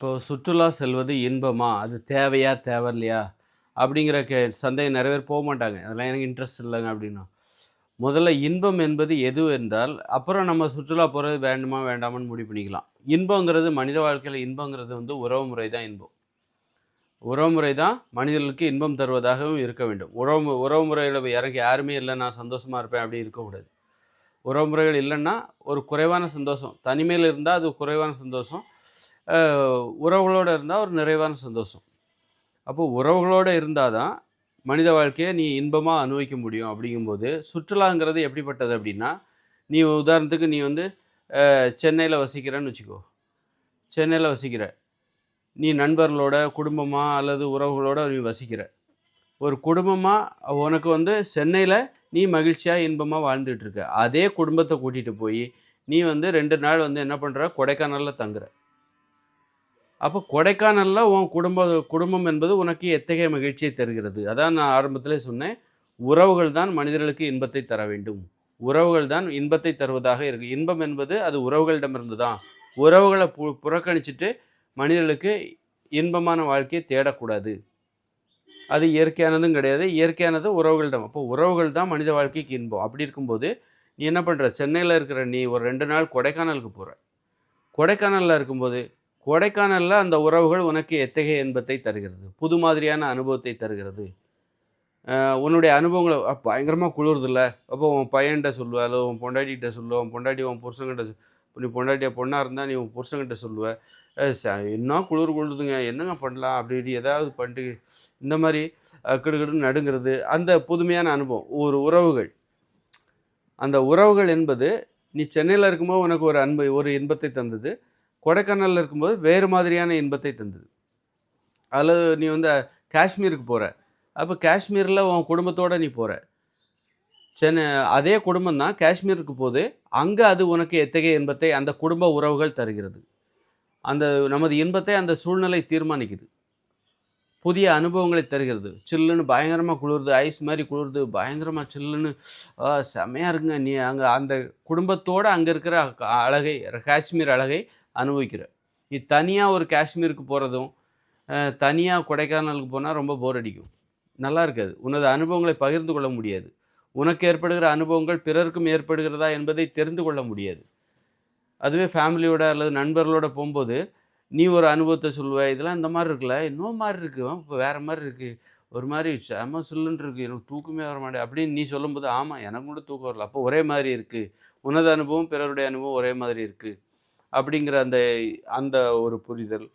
இப்போ சுற்றுலா செல்வது இன்பமா? அது தேவையா? தேவையில்லையா? அப்படிங்கிற கே சந்தேகம் நிறைய பேர் போக மாட்டாங்க. அதெல்லாம் எனக்கு இன்ட்ரெஸ்ட் இல்லைங்க அப்படின்னா முதல்ல இன்பம் என்பது எது என்றால், அப்புறம் நம்ம சுற்றுலா போகிறது வேண்டுமா? வேண்டாமான்னு முடிவு பண்ணிக்கலாம். இன்பங்கிறது மனித வாழ்க்கையில் இன்பங்கிறது வந்து உறவுமுறை தான் இன்பம். உறவுமுறை தான் மனிதர்களுக்கு இன்பம் தருவதாகவும் இருக்க வேண்டும். உறவு உறவு முறையில் இறங்கி யாருமே இல்லை நான் சந்தோஷமாக இருப்பேன் அப்படி இருக்கக்கூடாது. உறவுமுறைகள் இல்லைன்னா ஒரு குறைவான சந்தோஷம். தனிமையில் இருந்தால் அது குறைவான சந்தோஷம். உறவுகளோடு உறவுகளோட ஒரு நிறைவான சந்தோஷம். அப்போது உறவுகளோட இருந்தால் தான், மனித வாழ்க்கையை நீ இன்பமாக அனுபவிக்க முடியும் அப்படிங்கும்போது, சுற்றுலாங்கிறது எப்படிப்பட்டது அப்படின்னா, நீ உதாரணத்துக்கு நீ வந்து சென்னையில் வசிக்கிறேன்னு வசிக்கிறன்னு வச்சுக்கோ. சென்னையில் வசிக்கிற. நீ நண்பர்களோட, குடும்பமாக அல்லது உறவுகளோட நீ வசிக்கிற. ஒரு குடும்பமாக உனக்கு வந்து சென்னையில் நீ மகிழ்ச்சியாக இன்பமாக வாழ்ந்துகிட்ருக்க அதே குடும்பத்தை கூட்டிகிட்டு போய் நீ வந்து ரெண்டு நாள் வந்து என்ன பண்ணுற கொடைக்கானலில் தங்குற. அப்போ கொடைக்கானலில் உன் குடும்ப குடும்பம் என்பது உனக்கு எத்தகைய மகிழ்ச்சியை தருகிறது? அதான் நான் ஆரம்பத்தில் சொன்னேன். உறவுகள் தான் மனிதர்களுக்கு இன்பத்தை தர வேண்டும். உறவுகள் தான் இன்பத்தை தருவதாக இருக்கு. இன்பம் என்பது அது உறவுகளிடமிருந்து தான். உறவுகளை பு புறக்கணிச்சிட்டு மனிதர்களுக்கு இன்பமான வாழ்க்கையை தேடக்கூடாது. அது இயற்கையானதும் கிடையாது. இயற்கையானது உறவுகளிடம். அப்போ உறவுகள் தான் மனித வாழ்க்கைக்கு இன்பம். அப்படி இருக்கும்போது, நீ என்ன பண்ணுற சென்னையில் இருக்கிற நீ ஒரு ரெண்டு நாள் கொடைக்கானலுக்கு போகிற கொடைக்கானலில் இருக்கும்போது, கொடைக்கானலில் அந்த உறவுகள் உனக்கு எத்தகைய இன்பத்தை தருகிறது? புது மாதிரியான அனுபவத்தை தருகிறது. உன்னுடைய அனுபவங்களை பயங்கரமாக பயங்கரமா அப்போ உன் பையன்கிட்ட சொல்லுவ, அல்லது உன் பொண்டாட்டிகிட்ட சொல்லுவ, உன் பொண்டாட்டி உன் புருஷங்கிட்ட சொ நீ பொண்டாட்டிய பொண்ணாக இருந்தால் நீ உன் புருஷங்கிட்ட சொல்லுவ. இன்னும் குளிர் கொள்ளுதுங்க என்னங்க பண்ணலாம்?" அப்படி இப்படி ஏதாவது பண்ணிட்டு, இந்த மாதிரி அ கிடுகிடுன்னு நடுங்கிறது. அந்த புதுமையான அனுபவம். ஒரு உறவுகள். அந்த உறவுகள் என்பது, நீ சென்னையில் இருக்கும்போது உனக்கு ஒரு அன்பு ஒரு இன்பத்தை தந்தது. கொடைக்கானல்ல இருக்கும்போது வேறு மாதிரியான இன்பத்தை தந்தது. அல்லது நீ வந்து காஷ்மீருக்கு போகிற அப்போ காஷ்மீரில் உன் குடும்பத்தோடு நீ போகிற சென்னை அதே குடும்பம் தான் காஷ்மீருக்கு போது, அங்கே அது உனக்கு எத்தகைய இன்பத்தை அந்த குடும்ப உறவுகள் தருகிறது? அந்த நமது இன்பத்தை அந்த சூழ்நிலை தீர்மானிக்குது. புதிய அனுபவங்களை தருகிறது. சில்லுன்னு பயங்கரமாக குளிருது, ஐஸ் மாதிரி குளிருது, பயங்கரமாக சில்லுன்னு செமையாக செம்மையா இருக்குங்க. நீ அங்கே அந்த குடும்பத்தோடு அங்கே இருக்கிற அழகை காஷ்மீர் அழகை அனுபவிக்கிற. நீ தனியாக ஒரு காஷ்மீருக்கு போகிறதும் தனியாக கொடைக்கானலுக்கு போனால் ரொம்ப போர் அடிக்கும். நல்லா இருக்காது. உனது அனுபவங்களை பகிர்ந்து கொள்ள முடியாது. உனக்கு ஏற்படுகிற அனுபவங்கள் பிறருக்கும் ஏற்படுகிறதா என்பதை தெரிந்து கொள்ள முடியாது. அதுவே ஃபேமிலியோட அல்லது நண்பர்களோட போகும்போது நீ ஒரு அனுபவத்தை சொல்லுவ. "இதெல்லாம் இந்த மாதிரி இருக்குல்ல, என்னமோ மாதிரி இருக்கு. இப்போ வேற மாதிரி இருக்குது ஒரு மாதிரி செம சொல்லுன்னு இருக்கு. எனக்கு தூக்கமே வர மாட்டேன் அப்படின்னு நீ சொல்லும்போது, ஆமாம் எனக்கு கூட தூக்கம் வரல." அப்போ ஒரே மாதிரி இருக்குது உனது அனுபவம், பிறருடைய அனுபவம் ஒரே மாதிரி இருக்குது அப்படிங்கிற அந்த அந்த ஒரு புரிதல்.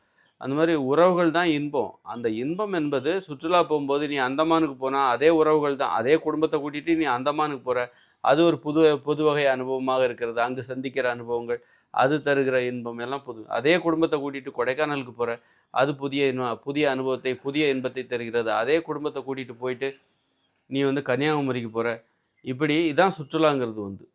அந்த மாதிரி உறவுகள் தான் இன்பம். அந்த இன்பம் என்பது சுற்றுலா போகும்போது நீ அந்தமானுக்கு போனால் அதே உறவுகள் தான். அதே குடும்பத்தை கூட்டிகிட்டு நீ அந்தமானுக்கு போகிற அது ஒரு புது புது வகை அனுபவமாக இருக்கிறது. அங்கு சந்திக்கிற அனுபவங்கள், அது தருகிற இன்பம் எல்லாம் புது. அதே குடும்பத்தை கூட்டிட்டு கொடைக்கானலுக்கு போகிற அது புதிய இன்பம் புதிய அனுபவத்தை, புதிய இன்பத்தை தருகிறது. அதே குடும்பத்தை கூட்டிகிட்டு போயிட்டு, நீ வந்து கன்னியாகுமரிக்கு போகிற இப்படி இதான் சுற்றுலாங்கிறது வந்து.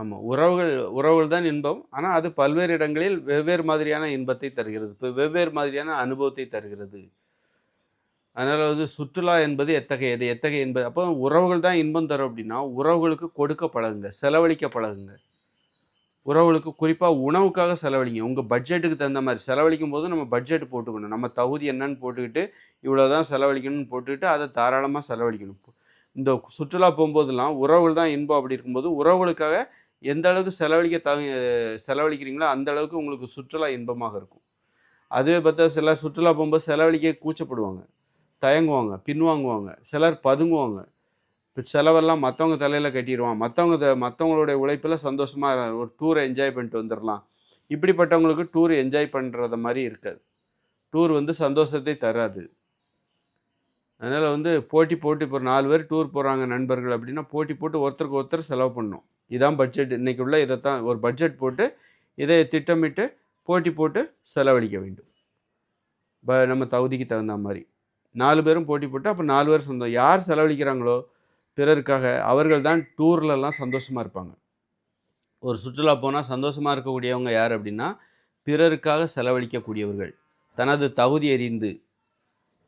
ஆமாம் உறவுகள் உறவுகள் தான் இன்பம். ஆனால் அது பல்வேறு இடங்களில் வெவ்வேறு மாதிரியான இன்பத்தை தருகிறது. இப்போ வெவ்வேறு மாதிரியான அனுபவத்தை தருகிறது. அதனால் வந்து சுற்றுலா என்பது எத்தகையது? எத்தகைய என்பது அப்போ உறவுகள் தான் இன்பம் தரும் அப்படின்னா, உறவுகளுக்கு கொடுக்க பழகுங்க. செலவழிக்க பழகுங்க. உறவுகளுக்கு குறிப்பாக உணவுக்காக செலவழிங்க. உங்கள் பட்ஜெட்டுக்கு தகுந்த மாதிரி செலவழிக்கும் போது நம்ம பட்ஜெட் போட்டுக்கணும். நம்ம தகுதி என்னன்னு போட்டுக்கிட்டு, இவ்வளோ தான் செலவழிக்கணும்னு போட்டுக்கிட்டு, அதை தாராளமாக செலவழிக்கணும். இந்த சுற்றுலா போகும்போதெல்லாம் உறவுகள் தான் இன்பம் அப்படி இருக்கும்போது, உறவுகளுக்காக எந்த அளவுக்கு செலவழிக்க தகு செலவழிக்கிறீங்களோ, அந்த அளவுக்கு உங்களுக்கு சுற்றுலா இன்பமாக இருக்கும். அதுவே பார்த்தா சிலர் சுற்றுலா போகும்போது செலவழிக்க கூச்சப்படுவாங்க. தயங்குவாங்க, பின்வாங்குவாங்க. சிலர் பதுங்குவாங்க. இப்போ செலவெல்லாம் மற்றவங்க தலையில் கட்டிடுவான் மற்றவங்க த மற்றவங்களுடைய உழைப்பில் சந்தோஷமாக ஒரு டூரை என்ஜாய் பண்ணிட்டு வந்துடலாம் இப்படிப்பட்டவங்களுக்கு டூர் என்ஜாய் பண்ணுறத மாதிரி இருக்காது. டூர் வந்து சந்தோஷத்தை தராது. அதனால் வந்து போட்டி போட்டு இப்போ நாலு பேர் டூர் போகிறாங்க நண்பர்கள் அப்படின்னா, போட்டி போட்டு ஒருத்தருக்கு ஒருத்தர் செலவு பண்ணோம் இதான் பட்ஜெட். இன்றைக்கி உள்ள தான் ஒரு பட்ஜெட் போட்டு, இதை திட்டமிட்டு, போட்டி போட்டு செலவழிக்க வேண்டும். ப நம்ம தகுதிக்கு தகுந்த மாதிரி நாலு பேரும் போட்டி போட்டு, அப்போ நாலு பேர் சொந்தம். யார் செலவழிக்கிறாங்களோ பிறருக்காக, அவர்கள் தான் டூர்லலாம் சந்தோஷமாக இருப்பாங்க. ஒரு சுற்றுலா போனால் சந்தோஷமாக இருக்கக்கூடியவங்க யார் அப்படின்னா, பிறருக்காக செலவழிக்கக்கூடியவர்கள். தனது தகுதி அறிந்து,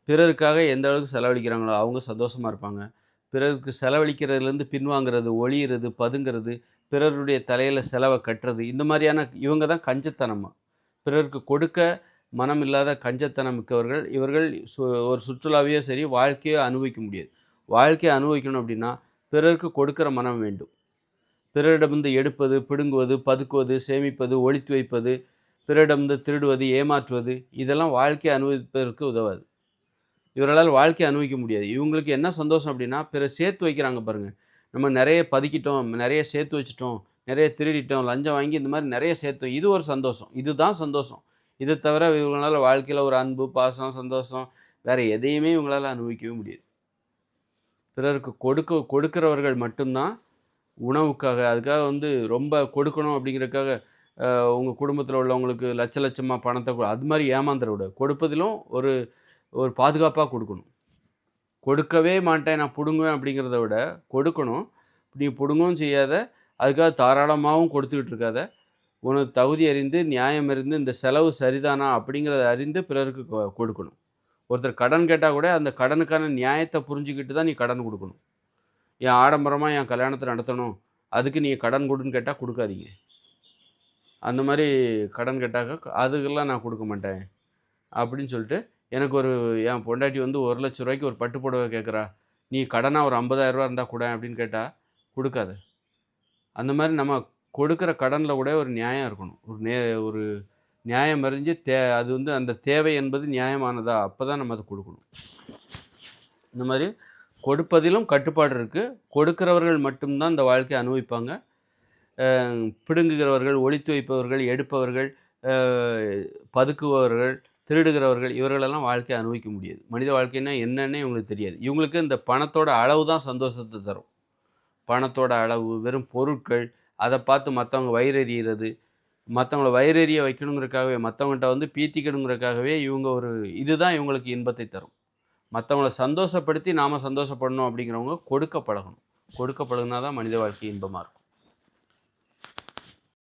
பிறருக்காக எந்த அளவுக்கு செலவழிக்கிறாங்களோ, அவங்க சந்தோஷமாக இருப்பாங்க. பிறருக்கு செலவழிக்கிறதுலேருந்து பின்வாங்குறது, ஒழியிறது பதுங்கிறது பிறருடைய தலையில் செலவை கட்டுறது, இந்த மாதிரியான இவங்க தான் கஞ்சத்தனமாக பிறருக்கு கொடுக்க மனம் இல்லாத கஞ்சத்தனம் மிக்கவர்கள் இவர்கள் சு ஒரு சுற்றுலாவையோ சரி வாழ்க்கையோ அனுபவிக்க முடியாது. வாழ்க்கையை அனுபவிக்கணும் அப்படின்னா பிறருக்கு கொடுக்கிற மனம் வேண்டும். பிறரிடமிருந்து எடுப்பது பிடுங்குவது பதுக்குவது சேமிப்பது ஒழித்து வைப்பது பிறரிடமிருந்து திருடுவது ஏமாற்றுவது இதெல்லாம் வாழ்க்கையை அனுபவிப்பதற்கு உதவாது. இவர்களால் வாழ்க்கையை அனுபவிக்க முடியாது. இவங்களுக்கு என்ன சந்தோஷம் அப்படின்னா பிறர் சேர்த்து வைக்கிறாங்க பாருங்கள் நம்ம நிறைய பதுக்கிட்டோம் நிறைய சேர்த்து வச்சுட்டோம் நிறைய திருடிட்டோம் லஞ்சம் வாங்கி இந்த மாதிரி நிறைய சேர்த்தோம். இது ஒரு சந்தோஷம். இதுதான் சந்தோஷம். இதை தவிர இவங்களால் வாழ்க்கையில் ஒரு அன்பு பாசம் சந்தோஷம் வேறு எதையுமே இவங்களால் அனுபவிக்கவே முடியாது. பிறருக்கு கொடுக்க கொடுக்கிறவர்கள் மட்டும்தான் உணவுக்காக அதுக்காக வந்து ரொம்ப கொடுக்கணும் அப்படிங்கிறதுக்காக உங்கள் குடும்பத்தில் உள்ளவங்களுக்கு லட்ச லட்சமாக பணத்தை அது மாதிரி ஏமாந்துட கொடுப்பதிலும் ஒரு ஒரு பாதுகாப்பாக கொடுக்கணும். கொடுக்கவே மாட்டேன் நான் பிடுங்குவேன் அப்படிங்கிறத விட கொடுக்கணும். நீ பிடுங்கவும் செய்யாத அதுக்காக தாராளமாகவும் கொடுத்துக்கிட்டு இருக்காத. உனக்கு தகுதி அறிந்து நியாயம் அறிந்து இந்த செலவு சரிதானா அப்படிங்கிறத அறிந்து பிறருக்கு கொடுக்கணும். ஒருத்தர் கடன் கேட்டால் கூட அந்த கடனுக்கான நியாயத்தை புரிஞ்சுக்கிட்டு தான் நீ கடன் கொடுக்கணும். என் ஆடம்பரமாக என் கல்யாணத்தை நடத்தணும். அதுக்கு நீ கடன் கொடுன்னு கேட்டால் கொடுக்காதீங்க. அந்த மாதிரி கடன் கேட்டாக்க அதுக்கெல்லாம் நான் கொடுக்க மாட்டேன். அப்படின்னு சொல்லிட்டு எனக்கு ஒரு என் பொண்டாட்டி வந்து ஒரு லட்ச ரூபாய்க்கு ஒரு பட்டு புடவை கேட்குறா. நீ கடனாக ஒரு 50000 ரூபா இருந்தால் கூட அப்படின்னு கேட்டால் கொடுக்காத. அந்த மாதிரி நம்ம கொடுக்குற கடனில் கூட ஒரு நியாயம் இருக்கணும். ஒரு நே ஒரு நியாயம் அறிஞ்சு தே அது வந்து அந்த தேவை என்பது நியாயமானதா? அப்போ தான் நம்ம அதை கொடுக்கணும். இந்த மாதிரி கொடுப்பதிலும் கட்டுப்பாடு இருக்குது கொடுக்கிறவர்கள் மட்டும்தான் இந்த வாழ்க்கையை அனுபவிப்பாங்க. பிடுங்குகிறவர்கள் ஒழித்து வைப்பவர்கள் எடுப்பவர்கள் பதுக்குபவர்கள் திருடுகிறவர்கள் இவர்களெல்லாம் வாழ்க்கையை அனுபவிக்க முடியாது. மனித வாழ்க்கைன்னா என்னன்னே இவங்களுக்கு தெரியாது. இவங்களுக்கு இந்த பணத்தோட அளவு தான் சந்தோஷத்தை தரும். பணத்தோட அளவு வெறும் பொருட்கள் அதை பார்த்து மற்றவங்க வயிறெறிகிறது மற்றவங்கள வயிறறிய வைக்கணுங்கிறக்காகவே மற்றவங்கள்ட்ட வந்து பீத்திக்கணுங்கிறக்காகவே இவங்க ஒரு இதுதான் இவங்களுக்கு இன்பத்தை தரும். மற்றவங்கள சந்தோஷப்படுத்தி நாம் சந்தோஷப்படணும் அப்படிங்கிறவங்க கொடுக்க பழகணும் கொடுக்க பழகுனா தான் மனித வாழ்க்கை இன்பமாக இருக்கும்.